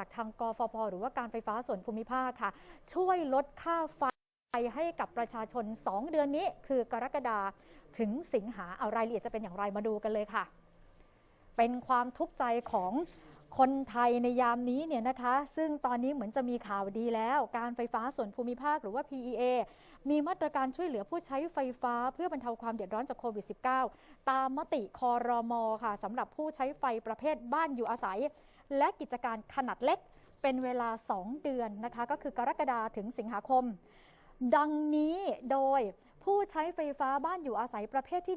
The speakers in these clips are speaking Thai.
จากทางกฟผหรือว่าการไฟฟ้าส่วนภูมิภาคค่ะ ช่วยลดค่าไฟให้กับประชาชน 2 เดือนนี้ คือกรกฎาถึงสิงหาเอารายละเอียดจะเป็นอย่างไรมาดูกันเลยค่ะ เป็นความทุกข์ใจของคนไทยในยามนี้เนี่ยนะคะ ซึ่งตอนนี้เหมือนจะมีข่าวดีแล้ว การไฟฟ้าส่วนภูมิภาคหรือว่า PEA มีมาตรการช่วยเหลือผู้ใช้ไฟฟ้าเพื่อบรรเทาความเดือดร้อนจากโควิด -19 ตามมติคอรมอค่ะสำหรับผู้ใช้ไฟประเภทบ้านอยู่อาศัย และกิจการขนาดเล็กเป็นเวลา 2 เดือนนะคะ ก็คือกรกฎาถึงสิงหาคม ดังนี้โดยผู้ใช้ไฟฟ้าบ้านอยู่อาศัยประเภทที่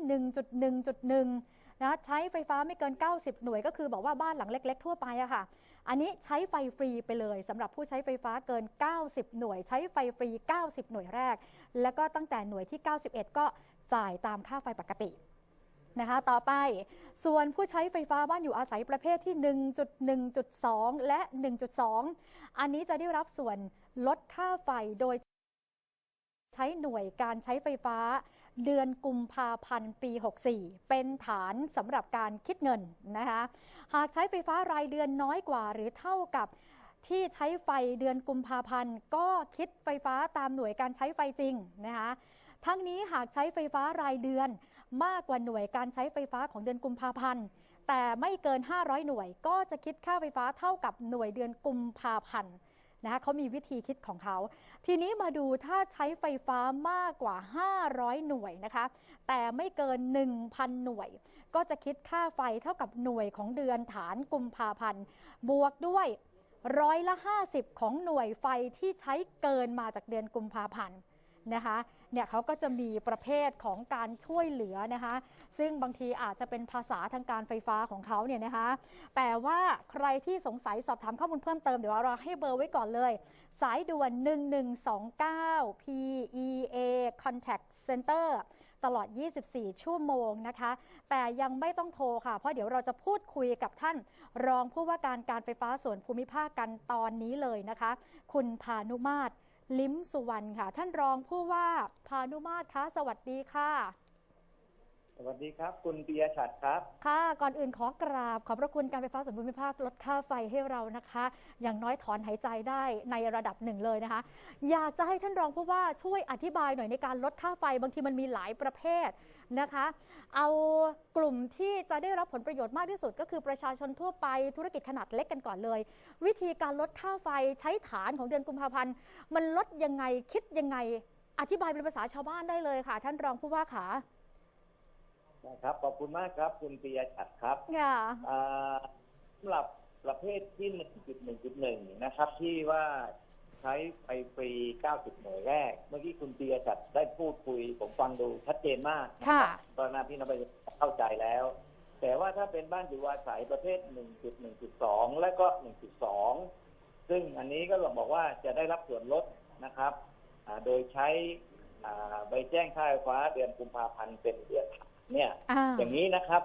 1.1.1 นะใช้ไฟฟ้าไม่เกิน 90 หน่วยก็คือบอกว่าบ้านหลังเล็ก ๆ ทั่วไปอะค่ะ อันนี้ใช้ไฟฟรีไปเลยสำหรับผู้ใช้ไฟฟ้าเกิน 90 หน่วย ใช้ไฟฟรี 90 หน่วยแรก แล้วก็ตั้งแต่หน่วยที่ 91 ก็จ่ายตามค่าไฟปกติ นะคะต่อไปส่วนผู้ใช้ไฟฟ้าบ้านอยู่อาศัยประเภทที่ 1.1.2 และ 1.2 อันนี้จะได้รับส่วนลดค่าไฟโดยใช้หน่วยการใช้ไฟฟ้า เดือนกุมภาพันธ์ปี 64 เป็นฐานสำหรับการคิดเงินนะคะหากใช้ไฟฟ้ารายเดือนน้อยกว่า หรือเท่ากับที่ใช้ไฟเดือนกุมภาพันธ์ก็คิดไฟฟ้าตามหน่วยการใช้ไฟจริงนะคะ ทั้งนี้หากใช้ไฟฟ้ารายเดือน มากกว่าหน่วยการใช้ไฟฟ้าของเดือนกุมภาพันธ์ แต่ไม่เกิน 500 หน่วย ก็จะคิดค่าไฟฟ้าเท่ากับหน่วยเดือนกุมภาพันธ์นะคะเขามีวิธีคิดของเขา ทีนี้มาดูถ้าใช้ไฟฟ้ามากกว่า 500 หน่วยนะคะ แต่ไม่เกิน 1,000 หน่วย ก็จะคิดค่าไฟเท่ากับหน่วยของเดือนฐานกุมภาพันธ์ บวกด้วยร้อยละ 50 ของหน่วยไฟที่ใช้เกินมาจากเดือนกุมภาพันธ์ นะคะเนี่ยเขาก็จะมีประเภทของการช่วยเหลือนะคะซึ่งบางทีอาจจะเป็นภาษาทางการไฟฟ้าของเขาเนี่ยนะคะแต่ว่าใครที่สงสัยสอบถามข้อมูลเพิ่มเติมเดี๋ยวเราให้เบอร์ไว้ก่อนเลย สายด่วน 1129 PEA Contact Center ตลอด 24 ชั่วโมงนะคะ แต่ยังไม่ต้องโทรค่ะ เพราะเดี๋ยวเราจะพูดคุยกับท่าน รองผู้ว่าการการไฟฟ้าส่วนภูมิภาคกันตอนนี้เลยนะคะ คุณพานุมาตร ลิ้มสุวรรณค่ะ ท่านรองผู้ว่าพานุมาตรคะสวัสดีค่ะ สวัสดีครับ คุณปียชัดครับ ค่ะ ก่อนอื่นขอกราบ ขอบพระคุณการไฟฟ้าส่วนภูมิภาคลดค่าไฟให้เรานะคะ อย่างน้อยถอนหายใจได้ในระดับหนึ่งเลยนะคะ อยากจะให้ท่านรองผู้ว่าช่วยอธิบายหน่อยในการลดค่าไฟบางทีมันมีหลายประเภท นะคะ เอากลุ่มที่จะได้รับผลประโยชน์มากที่สุด ก็คือประชาชนทั่วไปธุรกิจขนาดเล็กกันก่อนเลย วิธีการลดค่าไฟใช้ฐานของเดือนกุมภาพันธ์มันลดยังไงคิดยังไง อธิบายเป็นภาษาชาวบ้านได้เลยค่ะ ท่านรองผู้ว่าขานะครับขอบคุณมากครับ คุณปียชัดครับค่ะอ่าสำหรับประเภทที่ 1.1.1 นะครับ ที่ว่า ใช้ไฟฟรี 90 หน่วยแรก เมื่อกี้คุณปียชัดได้พูดคุย ผมฟังดูชัดเจนมากค่ะตอนนั้นพี่นพเข้าใจแล้ว แต่ว่าถ้าเป็นบ้านอยู่อาศัยประเภท 1.1.2 และก็ 1.2 ซึ่งอันนี้ก็บอกว่าจะได้รับส่วนลดนะครับอ่าโดยใช้อ่าใบแจ้งค่าไฟฟ้าเดือนกุมภาพันธ์เป็นเดือนถัดเนี่ยอ่าอย่างนี้นะครับ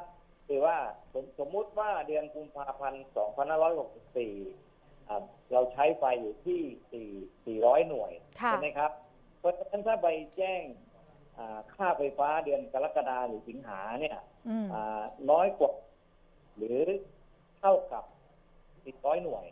คือว่าสมสมมุติว่าเดือนกุมภาพันธ์ 2564อ่า เราใช้ไฟอยู่ที่ 4 400 หน่วยค่ะใช่ไหมครับ เพราะฉะนั้นถ้าใบแจ้งอ่าค่าไฟฟ้าเดือนกรกฎาหรือสิงหาเนี่ยอืมอ่าน้อยกว่าหรือเท่ากับ 400 หน่วย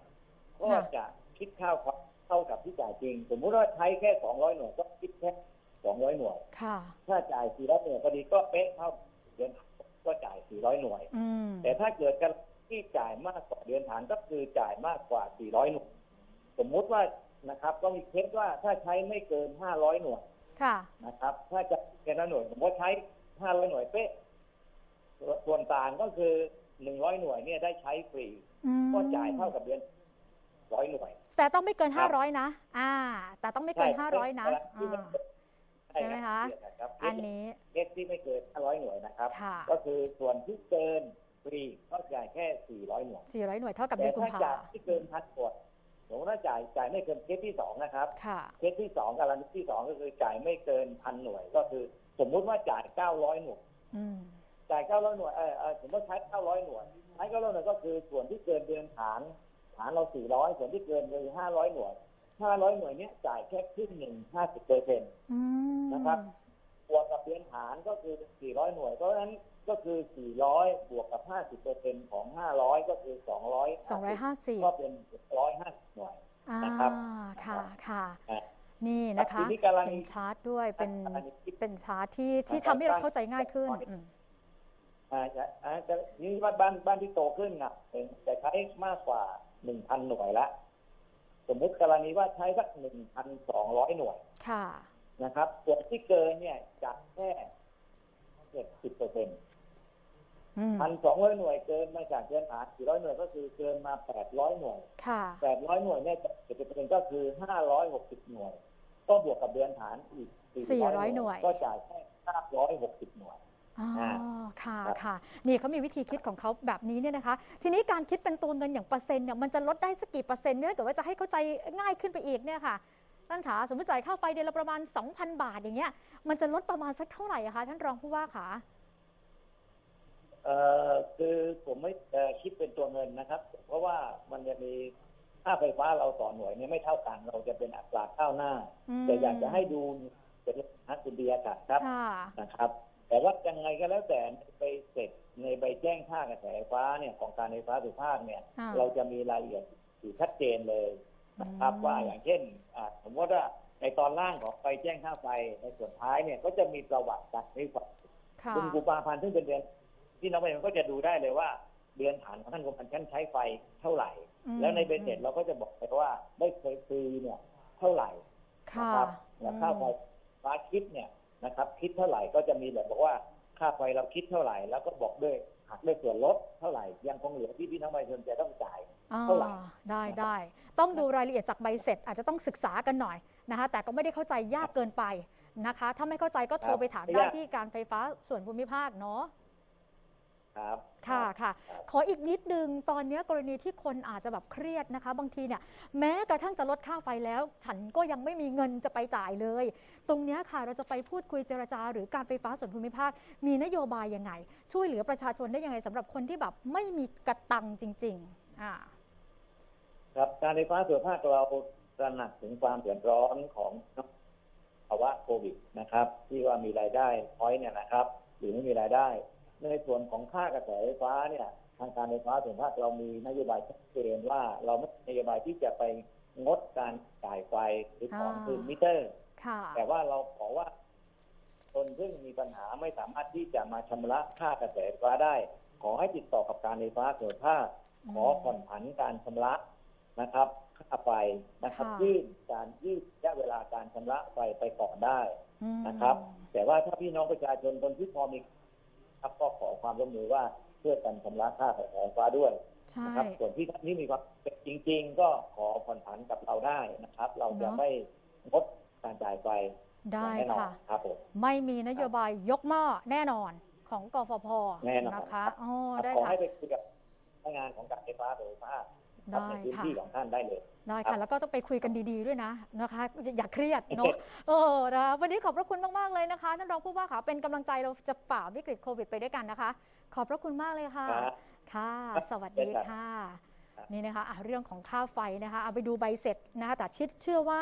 ก็จะคิดค่าไฟเท่ากับที่จ่ายจริง สมมุติว่าใช้แค่ 200 หน่วยก็คิดแค่ 200 หน่วยค่ะถ้าจ่าย 400 หน่วยพอดีก็เป๊ะเท่าเดือนฐานก็จ่าย 400 หน่วยอืมแต่ถ้าเกิดกัน ที่จ่ายมากกว่าเดือนฐานก็คือจ่ายมากกว่า 400 หน่วย สมมุติว่านะครับ ก็มีเคสว่าถ้าใช้ไม่เกิน 500 หน่วยค่ะนะครับ ถ้าจะเกินหน่วยผมก็ใช้ 500 หน่วยเป๊ะส่วนต่างก็คือ 100 หน่วยเนี่ยได้ใช้ฟรีอืมก็จ่ายเท่ากับเดือน100หน่วย แต่ต้องไม่เกินครับ500 นะ อ่า แต่ต้องไม่เกินใช่500 นะที่ไม่อ่าเกินใช่ไหมคะรับอันนี้เคสที่ไม่เกิน 500 หน่วยนะครับค่ะก็คือส่วนที่เกิน ฟรีก็จ่ายแค่ 400 หน่วย400 หน่วยเท่ากับแต่เดือนกุมถ้าภาจ่ายที่เกินพันกว่าสมมติว่าจ่ายจ่ายไม่เกินเคสที่สองนะครับค่ะเคสที่สองกรณีที่สองก็คือจ่ายไม่เกินพันหน่วยก็คือ สมมุติว่าจ่าย 900 หน่วยอืมจ่าย 900 หน่วยเออเออสมมติใช้ 900 หน่วยใช้ 900 หน่วยก็คือส่วนที่เกินเดือนฐานฐานเรา 400 ส่วนที่เกินคือ 500 หน่วย 500 หน่วยเนี้ยจ่ายแค่ครึ่งหนึ่ง50เปอร์เซ็นต์อืมนะครับ บวกกับเดือนฐานก็คือ 400 หน่วย เพราะฉะนั้นก็คือ 400 บวกกับ 50เปอร์เซ็นต์ของ 500 ก็คือ200 250 ก็เป็น 150 หน่วยอ่านะครับค่ะค่ะอะนี่นะคะทีนี้กรณีเป็นชาร์ตด้วยเป็นกรณีที่เป็นชาร์ตที่ที่นะครับทำให้เราเข้าใจง่ายขึ้นบ้านอืมอ่าจะอ่าจะนี่บ้านบ้านบ้านที่โตขึ้นอะเป็นจะใช้มากกว่า 1,000 หน่วยละสมมุติกรณีว่าใช้สัก 1,200 หน่วยค่ะนะครับส่วนที่เกินเนี่ยจะแค่ 70เปอร์เซ็นต์อืมพันสองร้อยหน่วยเกินมาจากเดือนฐาน400หน่วยก็คือเกินมา800หน่วยค่ะ800หน่วยเนี่ย70เปอร์เซ็นต์ก็คือ560หน่วย ก็บวกกับเดือนฐานอีก400หน่วย ก็จ่ายแค่560หน่วยอ๋ออ่าค่ะครับค่ะ นี่เขามีวิธีคิดของเขาแบบนี้เนี่ยนะคะ ทีนี้การคิดเป็นตัวเงินอย่างเปอร์เซ็นต์เนี่ยมันจะลดได้สักกี่เปอร์เซ็นต์เนี่ยถ้าเกิดว่าจะให้เข้าใจง่ายขึ้นไปอีกเนี่ยค่ะท่านขาสมมติจ่ายค่าไฟเดือนละประมาณ 2,000 บาทอย่างเงี้ยมันจะลดประมาณสักเท่าไหร่อะคะท่านรองผู้ว่าขา เอ่อคือผมไม่เอ่อคิดเป็นตัวเงินนะครับ เพราะว่ามันจะมีค่าไฟฟ้าเราต่อหน่วยเนี่ยไม่เท่ากันเราจะเป็นอัตราข้าวหน้าอืมแต่อยากจะให้ดูเป็นนักคุณเดียค่ะครับค่ะนะครับ แต่ว่ายังไงก็แล้วแต่ไปเสร็จในใบแจ้งค่ากระแสไฟฟ้าเนี่ยของการไฟฟ้าส่วนภาคเนี่ยอ่าเราจะมีรายละเอียดอยู่ชัดเจนเลยนะครับอืมว่าอย่างเช่นอ่าสมมติว่าในตอนล่างของไปแจ้งค่าไฟในส่วนท้ายเนี่ยก็จะมีประวัติการใช้ไฟค่ะคุณกุมภาพันธ์ซึ่งเป็นเดือน ที่น้องไปมันก็จะดูได้เลยว่า เดือนฐานของท่านกุมภาพันธ์ท่านใช้ไฟเท่าไหร่อืมแล้วในเบนเสร็จเราก็จะบอกไปว่าได้เคยฟรีเนี่ยเท่าไหร่ค่ะนะครับแล้วค่าไฟอืมฟ้าคิดเนี่ยนะครับ คิดเท่าไหร่ก็จะมีแบบบอกว่าค่าไฟเราคิดเท่าไหร่ แล้วก็บอกด้วยหักด้วยส่วนลดเท่าไหร่ยังคงเหลือที่พี่น้องประชาชนจะต้องจ่ายอ่าเท่าไหร่ได้ได้ต้องดูรายละเอียดจากใบเสร็จ อาจจะต้องศึกษากันหน่อยนะคะ แต่ก็ไม่ได้เข้าใจยากเกินไปนะคะ ถ้าไม่เข้าใจก็โทรไปถามไม่ได้ยากที่การไฟฟ้าส่วนภูมิภาคเนาะ ครับค่ะค่ะครับขออีกนิดนึงตอนนี้กรณีที่คนอาจจะแบบเครียดนะคะ บางทีเนี่ยแม้กระทั่งจะลดค่าไฟแล้ว ฉันก็ยังไม่มีเงินจะไปจ่ายเลย ตรงเนี้ยค่ะเราจะไปพูดคุยเจรจา หรือการไฟฟ้าส่วนภูมิภาค มีนโยบายยังไง ช่วยเหลือประชาชนได้ยังไงสำหรับคนที่แบบไม่มีกระตังจริงๆอ่าครับการไฟฟ้าส่วนภาคเราตระหนักถึงความเดือดร้อนของภาวะโควิดนะครับ ที่ว่ามีรายได้น้อยเนี่ยนะครับ หรือไม่มีรายได้ ในส่วนของค่ากระแสไฟฟ้าเนี่ยทางการไฟฟ้าส่วนภาคเรามีนโยบายชัดเจนว่าเราไม่มีนโยบายที่จะไปงดการจ่ายไฟหรือของอ่าคืนมิเตอร์ค่ะแต่ว่าเราขอว่าคนซึ่งมีปัญหาไม่สามารถที่จะมาชำระค่ากระแสไฟฟ้าได้ ขอให้ติดต่อกับการไฟฟ้าส่วนภาคอืมขอผ่อนผันการชำระนะครับค่าไฟนะครับค่ะยืดการยืดระยะเวลาการชำระไฟไปก่อนได้อืมนะครับ แต่ว่าถ้าพี่น้องประชาชนคนที่พอมี ครับ ก็ขอความร่วมมือว่าเพื่อกันชำระค่ากระแสไฟฟ้าด้วยใช่ นะครับ ส่วนที่ท่านที่มีความเป็นจริง ๆ ก็ขอผ่อนผันกับเราได้นะครับ เราจะเนอะ ไม่งดการจ่ายไฟได้แน่นอนค่ะ ครับผม ไม่มีนโยบายยกหม้อแน่นอนของกฟผแน่นอนนะคะอ๋อได้ขอค่ะ ให้ไปคุยกับพนักงานของการไฟฟ้าโดยภาคครับ ได้ในพื้นค่ะที่ของท่านได้เลยได้ครัค่ะบแล้วก็ต้องไปคุยกันดีๆด้วยนะนะคะ อย่าเครียดเนาะเออนะคะวันนี้ขอบพระคุณมากๆเลยนะคะท่านรองผู้ว่าค่ะเป็นกำลังใจเราจะฝ่าวิกฤตโควิดไปด้วยกันนะคะ ขอบพระคุณมากเลยค่ะครับค่ะครับสวัสเช่ดีนกันค่ะครับนี่นะคะอะเรื่องของค่าไฟนะคะเอาไปดูใบเสร็จนะคะแต่เชื่อว่า